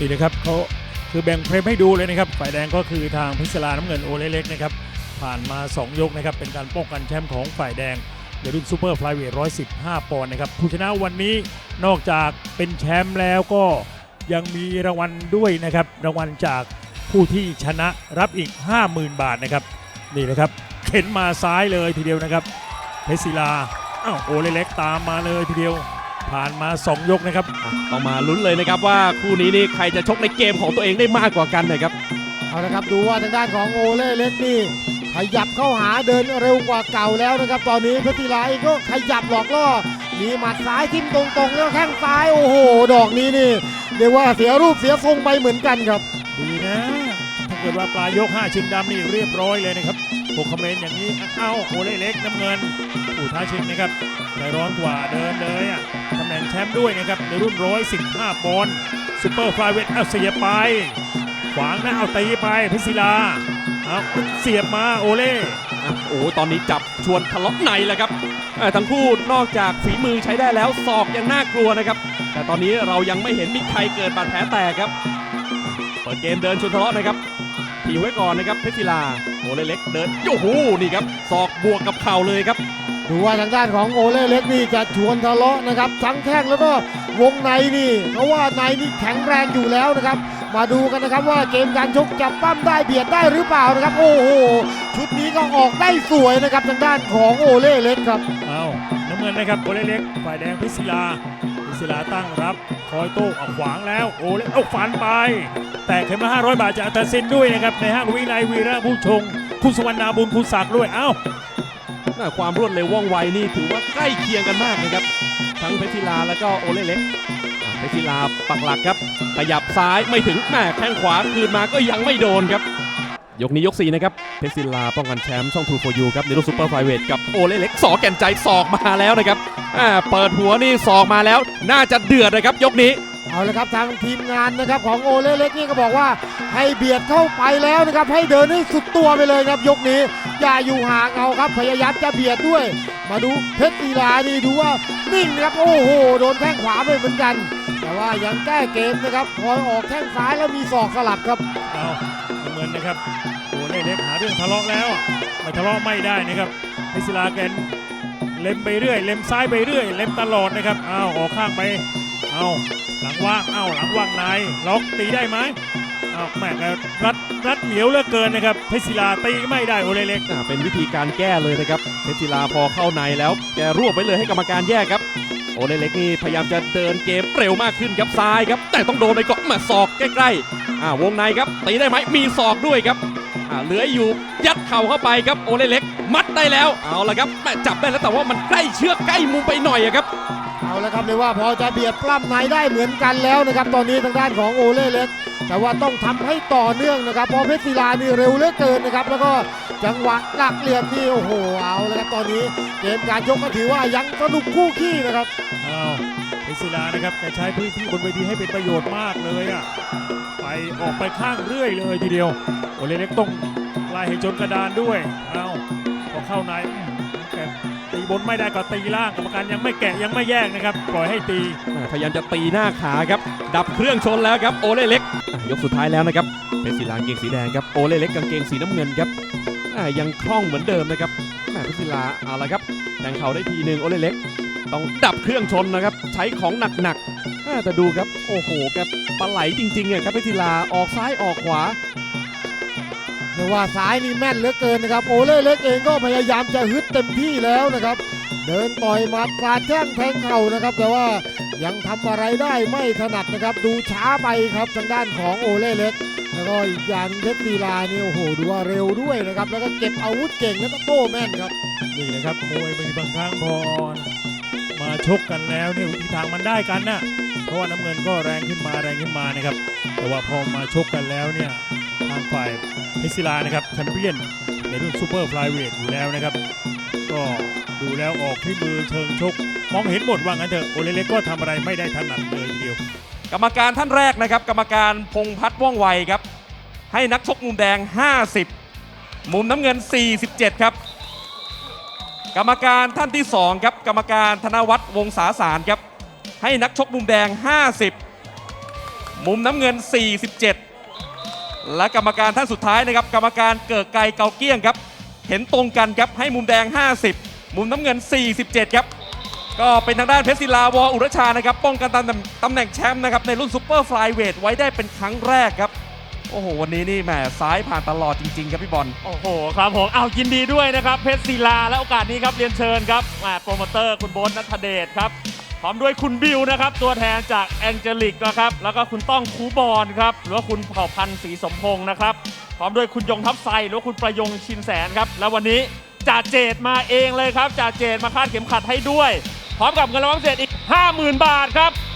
นี่นะครับเขาคือแบ่งเฟรมให้ดูเลยนะครับ ฝ่ายแดงก็คือทางพิศลาน้ำเงินโอเล็กนะครับ ผ่านมา 2 ยกนะครับ เป็นการป้องกันแชมป์ของฝ่ายแดงในรุ่นซูเปอร์ฟลายเวท115 ปอนด์นะครับ ผู้ชนะวันนี้นอกจากเป็นแชมป์แล้วก็ยังมีรางวัลด้วยนะครับ รางวัลจากผู้ที่ชนะรับอีก 50,000 บาทนะครับ นี่นะครับเข็นมาซ้ายเลยทีเดียวนะครับเพชรศิลาอ้าวโอเล็กตามมาเลยทีเดียว ผ่านมา 2 ยกนะครับอะต้องมาลุ้นเลยนะครับว่าคู่นี้นี่ใครจะชกในเกมของตัวเองได้มากกว่ากันนะครับเอาละครับดูว่าทางด้านของโอเล่เล็กนี่ขยับเข้าหาเดินเร็วกว่าเก่าแล้วนะครับ ตอนนี้เพชรศิลาเองก็ขยับหลอกล่อมีหมัดซ้ายทิ่มตรงๆ แล้วแข้งซ้ายโอ้โห ดอกนี้นี่เรียกว่าเสียรูปเสียทรงไปเหมือนกันครับดีนะถ้า เกิดว่าปลายยก 5 ชิงดำนี่เรียบร้อยเลยนะครับหกคอมเมนต์อย่างนี้ เอ้าโอเล่เล็กน้ำเงินผู้ท้าชิงนะครับใจร้อนกว่าเดินเลยอะตำแหน่งแชมป์ด้วยนะครับในรุ่น115ปอนด์ซูเปอร์ฟลายเวทเอาเสียไป ขวางนะเอาตีไปพิศิลาเอาเสียบมาโอเล่อะโอ้ตอนนี้จับชวนทะเลาะในแล้วครับทั้งคู่นอกจากฝีมือใช้ได้แล้วศอกยังน่ากลัวนะครับ แต่ตอนนี้เรายังไม่เห็นมีใครเกิดบาดแผลแตกครับ ปิดเกมเดินชวนทะเลาะนะครับทีไว้ก่อนนะครับเพชรศิลาโอเล็กๆเดินโอ้โหนี่ครับศอกบวกกับเข่าเลยครับดูว่าทางด้านของโอเล่เล็กนี่จะชวนทะเลาะนะครับทั้งแข้งแล้วก็วงในนี่เพราะว่าในนี่แข็งแรงอยู่แล้วนะครับ มาดูกันนะครับว่าเกมการชกจะปั้มได้เบียดได้หรือเปล่านะครับ โอ้โหชุดนี้ก็ออกได้สวยนะครับทางด้านของโอเล่เล็กครับเอาน้ำเงินนะครับโอเล่เล็กฝ่ายแดงพิศิลาพิ ศิลาตั้งรับ คอยโต้เอาขวางแล้วโอเล่เอาฟันไป แต่เข็มละ500 บาทจากอัตสินด้วยนะครับ ในห้างวิไลวีระผู้ชง คุณสุวรรณาบุญคุณศักดิ์ด้วยเอ้าความรวดเร็วว่องไวนี่ถือว่าใกล้เคียงกันมากนะครับ ทั้งเพชรศิลาแล้วก็โอเล่เล็กเพชรศิลาปักหลักครับขยับซ้ายไม่ถึงแม่แข้งขวาคืนมาก็ยังไม่โดนครับ ยกนี้ยก4นะครับ เพชรศิลาป้องกันแชมป์ช่อง True for You ครับในรุ่นซูเปอร์ไฟเวทกับโอเล่เล็กสอแก่นใจศอกมาแล้วนะครับอ่าเปิดหัวนี่ศอกมาแล้ว น่าจะเดือดนะครับ ยกนี้ เอาละครับทางทีมงานนะครับของโอเล่เล็กนี่ก็บอกว่าให้เบียดเข้าไปแล้วนะครับ ให้เดินให้สุดตัวไปเลยครับ ยกนี้อย่าอยู่ห่างเอาครับพยายามจะเบียดด้วย มาดูเพชรศิลานี่ดูว่านิ่งนะครับโอ้โหโดนแข้งขวาไปเหมือนกัน แต่ว่ายังแก้เกมนะครับคอยออกแข้งซ้ายแล้วมีศอกสลับครับเอาน้ำเงินนะครับ โอเล่เล็กหาเรื่องทะเลาะแล้ว ไม่ทะเลาะไม่ได้นะครับพิศิลาแกนเล็มไปเรื่อย เล็มซ้ายไปเรื่อย เล็มตลอดนะครับเอาวออกข้างไปเอาหลังว่างเอาหลังว่างในล็อกตีได้ไหมเอาแม่รัดรัดเหนียวเหลือเกินนะครับเพชรศิลาตีไม่ได้โอเล่เล็กอ่าเป็นวิธีการแก้เลยนะครับเพชรศิลาพอเข้าในแล้วแกรวบไปเลยให้กรรมการแยกครับโอเล่เล็กนี่พยายามจะเดินเกมเร็วมากขึ้นครับซ้ายครับ แต่ต้องโดนไปก่อนมาศอกใกล้ๆอ่าวงในครับตีได้ไหมมีศอกด้วยครับ อ่าเหลืออยู่ยัดเข่าเข้าไปครับโอเล่เล็ก มัดได้แล้วเอาละครับแม่จับได้แล้วแต่ว่ามันใกล้เชือกใกล้มุมไปหน่อยอะครับ เอาละครับเรียกว่าพอจะเบียดปล้ำในได้เหมือนกันแล้วนะครับ ตอนนี้ทางด้านของโอเล่เล็ก แต่ว่าต้องทำให้ต่อเนื่องนะครับเพอเพชรศิลานี่เร็วเหลือเกินนะครับ แล้วก็ จังหวะหลักเหลี่ยมนี่โอ้โหเอาละครับตอนนี้เกมการชกก็ถือว่ายังสนุกคู่ขี้นะครับเอาเพชรศิลานะครับแกใช้พื้นที่บนเวทีให้เป็นประโยชน์มากเลยอะไปออกไปข้างเรื่อยเลยทีเดียวโอเล่เล็กต้องไล่ให้จนกระดานด้วยเอาพอเข้าในอืมแกตีบนไม่ได้ก็ตีล่างกรรมการยังไม่แกะยังไม่แยกนะครับ ปล่อยให้ตีอ่าพยายามจะตีหน้าขาครับ ดับเครื่องชนแล้วครับโอเล่เล็กอะยกสุดท้ายแล้วนะครับเพชรศิลากางเกงสีแดงครับโอเล่เล็กกางเกงสีน้ำเงินครับอ่า ยังคล่องเหมือนเดิมนะครับแหม่เพชรศิลาเอาละครับแทงเข่าได้ทีหนึ่งโอเล่เล็ก ต้องดับเครื่องชนนะครับ ใช้ของหนักๆแต่ดูครับ โอ้โหแกปลาไหลจริงๆอะครับพชรศิลาออกซ้ายออกขวาเรียกว่าซ้ายนี่แม่นเหลือเกินนะครับ โอเล่เล็กเองก็พยายามจะฮึดเต็มที่แล้วนะครับ เดินต่อยหมัดสาดแข้งแทงเข่านะครับ แต่ว่ายังทำอะไรได้ไม่ถนัดนะครับ ดูช้าไปครับทางด้านของโอเล่เล็ก แล้วก็อีกอย่างเพชรศิลานี่โอ้โหดูว่าเร็วด้วยนะครับ แล้วก็เก็บอาวุธเก่งแล้วก็โต้แม่นครับนี่นะครับมวยบางทีบางครั้งพอมาชกกันแล้วเนี่ยทิศทางมันได้กันนะเพราะว่าน้ำเงินก็แรงขึ้นมาแรงขึ้นมานะครับ แต่ว่าพอมาชกกันแล้วเนี่ยทางฝ่ายเพชรศิลานะครับแชมเปี้ยนในรุ่นซูเปอร์ฟลายเวทอยู่แล้วนะครับ ก็ดูแล้วออกที่มือเชิงชก มองเห็นหมดว่างั้นเถอะโอเล็กก็ทำอะไรไม่ได้ถนัดเลยทีเดียว กรรมการท่านแรกนะครับ กรรมการพงพัฒน์ว่องไวครับ ให้นักชกมุมแดง 50 มุมน้ำเงิน 47 ครับ กรรมการท่านที่2ครับ กรรมการธนวัฒน์วงศาสารครับ ให้นักชกมุมแดง 50 มุมน้ำเงิน 47 และกรรมการท่านสุดท้ายนะครับ กรรมการเกิดไกลเกาเกี้ยงครับ เห็นตรงกันครับให้มุมแดง 50 มุมน้ำเงิน 47 ครับ ก็เป็นทางด้านเพชรศิลาวออุรชานะครับป้องกันตำแหน่งตำแหน่งแชมป์นะครับในรุ่นซูเปอร์ฟลายเวทไว้ได้เป็นครั้งแรกครับโอ้โหวันนี้นี่แหมซ้ายผ่านตลอดจริง ๆ ครับพี่บอลโอ้โหครับผมเอายินดีด้วยนะครับ เพชรศิลาและโอกาสนี้ครับเรียนเชิญครับอ่าโปรโมเตอร์คุณโบ๊ทนัทเดชครับพร้อมด้วยคุณบิวนะครับ ตัวแทนจากแองเจลิกนะครับแล้วก็คุณต้องคูบอลครับหรือว่าคุณเผ่าพันธ์ศรีสมพงศ์นะครับพร้อมด้วยคุณยงทัพไซหรือว่าคุณประยงชินแสนครับแล้ววันนี้จ่าเจตมาเองเลยครับจ่าเจตมาคาดเข็มขัดให้ด้วย พร้อมกับเงินรางวัลพิเศษอีก 50,000 บาทครับ